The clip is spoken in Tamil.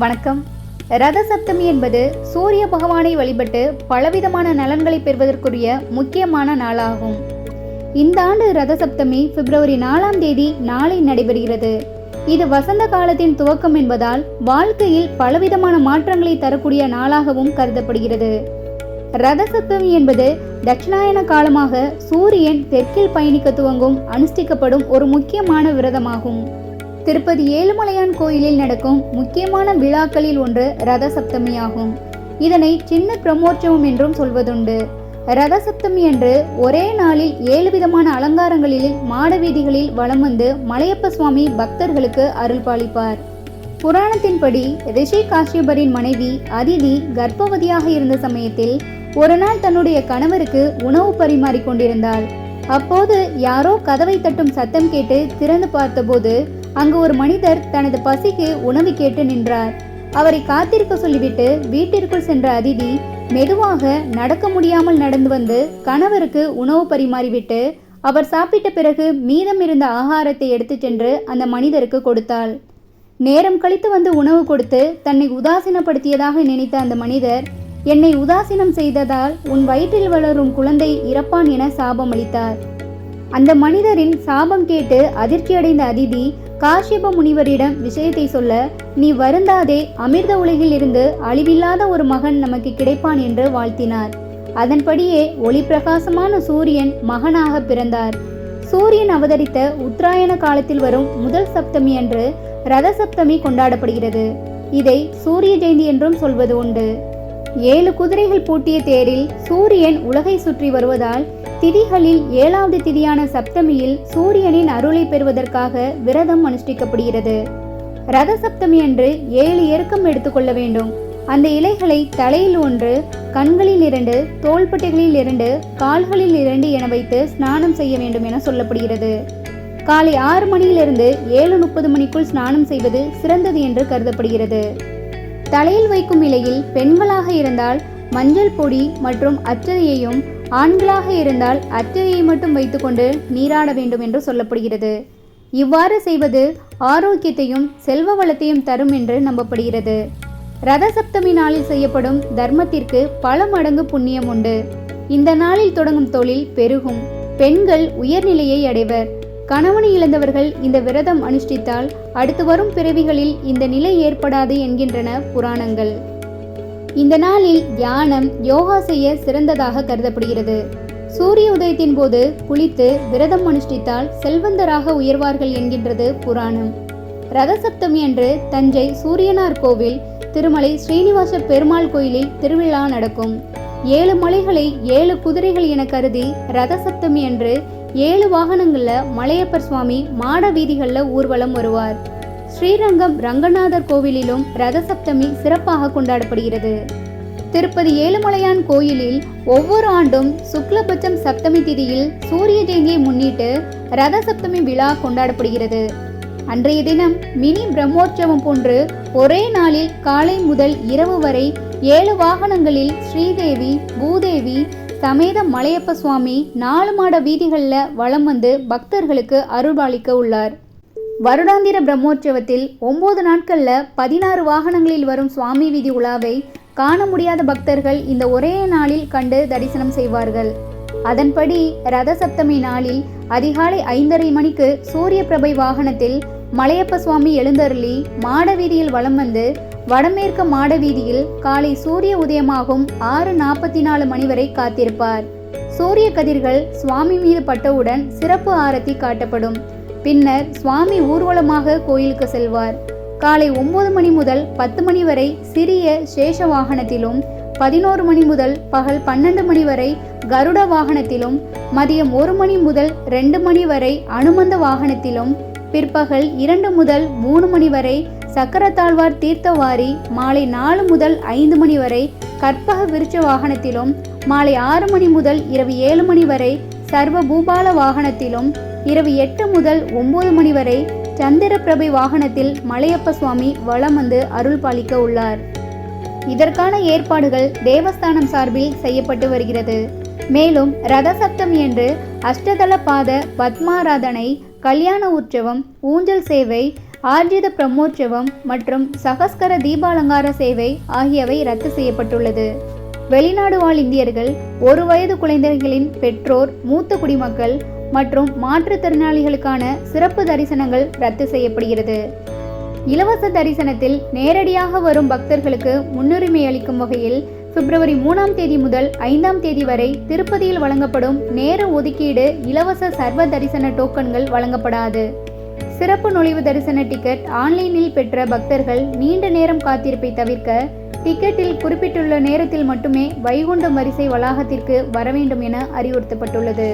வணக்கம். ரத சப்தமி என்பது சூரிய பகவானை வழிபட்டு பலவிதமான நலன்களை பெறுவதற்குரிய முக்கியமான நாளாகும். இந்த ஆண்டு ரத சப்தமி பிப்ரவரி நாலாம் தேதி நாளை நடைபெறுகிறது. இது வசந்த காலத்தின் துவக்கம் என்பதால் வாழ்க்கையில் பலவிதமான மாற்றங்களை தரக்கூடிய நாளாகவும் கருதப்படுகிறது. ரத சப்தமி என்பது தட்சிணாயன காலமாக சூரியன் தெற்கில் பயணிக்க துவங்கும் அனுஷ்டிக்கப்படும் ஒரு முக்கியமான விரதமாகும். திருப்பதி ஏழுமலையான் கோயிலில் நடக்கும் முக்கியமான விழாக்களில் ஒன்று ரத சப்தமி ஆகும் இதனை சின்ன பிரமோற்சவம் என்றும் சொல்வதுண்டு. ரத சப்தமி அன்று ஒரே நாளில் ஏழு விதமான அலங்காரங்களில் மாட வீதிகளில் வலம் வந்து மலையப்ப சுவாமி பக்தர்களுக்கு அருள் பாலிப்பார். புராணத்தின்படி ரிஷி காஷ்யபரின் மனைவி அதிதி கர்ப்பவதியாக இருந்த சமயத்தில் ஒரு நாள் தன்னுடைய கணவருக்கு உணவு பரிமாறிக் கொண்டிருந்தாள். அப்போது யாரோ கதவை தட்டும் சத்தம் கேட்டு திறந்து பார்த்தபோது அங்கு ஒரு மனிதர் தனது பசிக்கு உணவு கேட்டு நின்றார். அவரை காத்திருக்க சொல்லிவிட்டு வீட்டிற்குள் சென்ற அதிதி மெதுவாக நடக்க முடியாமல் நடந்து வந்து கணவருக்கு உணவு பரிமாறிவிட்டு அவர் சாப்பிட்ட பிறகு மீதம் இருந்த ஆகாரத்தை எடுத்துச் சென்று அந்த மனிதருக்கு கொடுத்தாள். நேரம் கழித்து வந்து உணவு கொடுத்து தன்னை உதாசீனப்படுத்தியதாக நினைத்த அந்த மனிதர் என்னை உதாசீனம் செய்ததால் உன் வயிற்றில் வளரும் குழந்தை இறப்பான் என சாபம் அளித்தார் அந்த மனிதரின் சாபம் கேட்டு அதிர்ச்சியடைந்த அதிதி காஷ்யப முனிவரிடம் விஷயத்தை சொல்ல நீ வருந்தாதே அமிர்த உலகில் இருந்து அழிவில்லாத ஒரு மகன் நமக்கு கிடைப்பான் என்று வாழ்த்தினார். அதன்படியே ஒளி பிரகாசமான சூரியன் மகனாக பிறந்தார். சூரியன் அவதரித்த உத்தராயண காலத்தில் வரும் முதல் சப்தமி அன்று ரத சப்தமி கொண்டாடப்படுகிறது. இதை சூரிய ஜெயந்தி என்றும் சொல்வது உண்டு. ஏழு குதிரைகள் பூட்டிய தேரில் சூரியன் உலகை சுற்றி வருவதால் திதிகளில் ஏழாவது திதியான சப்தமியில் சூரியனின் அருளை பெறுவதற்காக விரதம் அனுஷ்டிக்கப்படுகிறது. ரத சப்தமி அன்று ஏழு இறக்கம் எடுத்துக்கொள்ள வேண்டும். அந்த இலைகளை தலையில் ஒன்று கண்களில் இரண்டு தோள்பட்டைகளில் இரண்டு கால்களில் இரண்டு என வைத்து ஸ்நானம் செய்ய வேண்டும் என சொல்லப்படுகிறது. காலை ஆறு மணியிலிருந்து ஏழு முப்பது மணிக்குள் ஸ்நானம் செய்வது சிறந்தது என்று கருதப்படுகிறது. தலையில் வைக்கும் இலையில் பெண்களாக இருந்தால் மஞ்சள் பொடி மற்றும் அச்சதையையும் ஆண்களாக இருந்தால் அச்சதையை மட்டும் வைத்துக்கொண்டு நீராட வேண்டும் என்று சொல்லப்படுகிறது. இவ்வாறு செய்வது ஆரோக்கியத்தையும் செல்வ வளத்தையும் தரும் என்று நம்பப்படுகிறது. ரத சப்தமி நாளில் செய்யப்படும் தர்மத்திற்கு பல மடங்கு புண்ணியம் உண்டு. இந்த நாளில் தொடங்கும் தொழில் பெருகும். பெண்கள் உயர்நிலையை அடைவர். கணவனை இழந்தவர்கள் இந்த விரதம் அனுஷ்டித்தால் அடுத்து வரும் பிறவிகளில் இந்த நிலை ஏற்படாது என்கின்றன புராணங்கள். இந்த நாளில் தியானம் யோகா செய்ய சிறந்ததாக கருதப்படுகிறது. சூரிய உதயத்தின் போது குளித்து விரதம் அனுஷ்டித்தால் செல்வந்தராக உயர்வார்கள் என்கின்றது புராணம். ரதசப்தமி அன்று தஞ்சை சூரியனார் கோவில் திருமலை ஸ்ரீனிவாச பெருமாள் கோயிலில் திருவிழா நடக்கும். ஏழு மலைகளை ஏழு குதிரைகள் என கருதி ரதசப்தமி என்று அன்று ஏழு வாகனங்களில் மலையப்பர் சுவாமி மாட வீதிகளில் ஊர்வலம் வருவார். ஸ்ரீரங்கம் ரங்கநாதர் கோவிலிலும் ரத சப்தமி சிறப்பாக கொண்டாடப்படுகிறது. திருப்பதி ஏழுமலையான் கோயிலில் ஒவ்வொரு ஆண்டும் சுக்லபட்சம் சப்தமி திதியில் சூரிய ஜெயந்தியை முன்னிட்டு ரத சப்தமி விழா கொண்டாடப்படுகிறது. அன்றைய தினம் மினி பிரம்மோற்சவம் போன்று ஒரே நாளில் காலை முதல் இரவு வரை ஏழு வாகனங்களில் ஸ்ரீதேவி பூதேவி சமேத மலையப்ப சுவாமி நாலு மாட வீதிகளில் வலம் வந்து பக்தர்களுக்கு அருள்பாலிக்க உள்ளார். வருடாந்திர பிரம்மோற்சவத்தில் ஒன்பது நாட்களில் பதினாறு வாகனங்களில் வரும் சுவாமி வீதி உலாவை காண முடியாத பக்தர்கள் இந்த ஒரே நாளில் கண்டு தரிசனம் செய்வார்கள். அதன்படி ரத சப்தமி நாளில் அதிகாலை ஐந்தரை மணிக்கு சூரிய பிரபை வாகனத்தில் மலையப்ப சுவாமி எழுந்தருளி மாடவீதியில் வலம் வந்து வடமேற்கு மாடவீதியில் காலை சூரிய உதயமாகும் ஆறு நாற்பத்தி நாலு மணி வரை காத்திருப்பார். சூரிய கதிர்கள் சுவாமி மீது பட்டவுடன் சிறப்பு ஆரத்தி காட்டப்படும். பின்னர் சுவாமி ஊர்வலமாக கோயிலுக்கு செல்வார். காலை ஒன்பது மணி முதல் பத்து மணி வரை சிறிய சேஷ வாகனத்திலும் பதினோரு மணி முதல் பகல் பன்னெண்டு மணி வரை கருட வாகனத்திலும் மதியம் ஒரு மணி முதல் ரெண்டு மணி வரை அனுமந்த வாகனத்திலும் பிற்பகல் இரண்டு முதல் மூணு மணி வரை சக்கரத்தாழ்வார் தீர்த்தவாரி மாலை நாலு முதல் ஐந்து மணி வரை கற்பக விருட்ச வாகனத்திலும் மாலை ஆறு மணி முதல் இரவு ஏழு மணி வரை சர்வ பூபால வாகனத்திலும் இரவு எட்டு முதல் ஒன்பது மணி வரை சந்திரபிரபை வாகனத்தில் மலையப்ப சுவாமி வலம் வந்து அருள் பாலிக்க உள்ளார். இதற்கான ஏற்பாடுகள் தேவஸ்தானம் சார்பில் செய்யப்பட்டு வருகிறது. மேலும் ரத சப்தம் என்று அஷ்டதள பாத பத்மாராதனை கல்யாண உற்சவம் ஊஞ்சல் சேவை ஆர்ஜித பிரம்மோற்சவம் மற்றும் சகஸ்கர தீபாலங்கார சேவை ஆகியவை ரத்து செய்யப்பட்டுள்ளது. வெளிநாடு வாழ் இந்தியர்கள் ஒரு வயது குழந்தைகளின் பெற்றோர் மூத்த குடிமக்கள் மற்றும் மாற்றுத்திறனாளிகளுக்கான சிறப்பு தரிசனங்கள் ரத்து செய்யப்படுகிறது. இலவச தரிசனத்தில் நேரடியாக வரும் பக்தர்களுக்கு முன்னுரிமை அளிக்கும் வகையில் பிப்ரவரி மூணாம் தேதி முதல் ஐந்தாம் தேதி வரை திருப்பதியில் வழங்கப்படும் நேர ஒதுக்கீடு இலவச சர்வ தரிசன டோக்கன்கள் வழங்கப்படாது. சிறப்பு நுழைவு தரிசன டிக்கெட் ஆன்லைனில் பெற்ற பக்தர்கள் நீண்ட நேரம் காத்திருப்பை தவிர்க்க டிக்கெட்டில் குறிப்பிட்டுள்ள நேரத்தில் மட்டுமே வைகுண்டம் வரிசை வளாகத்திற்கு வர வேண்டும் என அறிவுறுத்தப்பட்டுள்ளது.